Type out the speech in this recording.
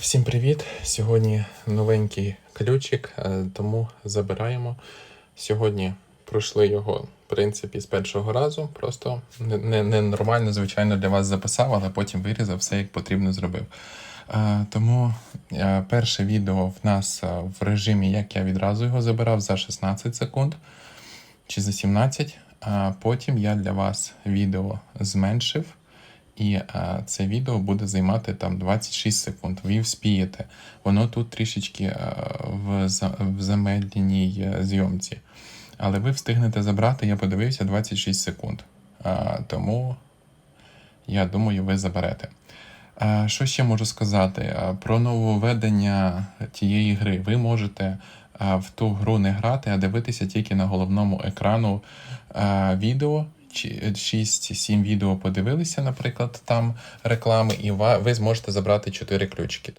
Всім привіт! Сьогодні новенький ключик, е, тому забираємо. Сьогодні пройшли його, в принципі, з першого разу. Просто не, не, не звичайно, для вас записав, але потім вирізав все як потрібно зробив. Е, Тому е, перше відео в нас в режимі, як я відразу його забирав за 16 секунд чи за 17. А потім я для вас відео зменшив. І а, це відео буде займати там 26 секунд. Ви вспієте. Воно тут трішечки а, в, за- в замедленій е, зйомці. Але ви встигнете забрати, я подивився 26 секунд. А, тому я думаю, ви заберете. А, Що ще можу сказати? А, Про нововведення тієї гри. Ви можете в ту гру не грати, а дивитися тільки на головному екрану а, відео. Чи- 6-7 відео подивилися, наприклад, там реклами, і ви зможете забрати 4 ключики.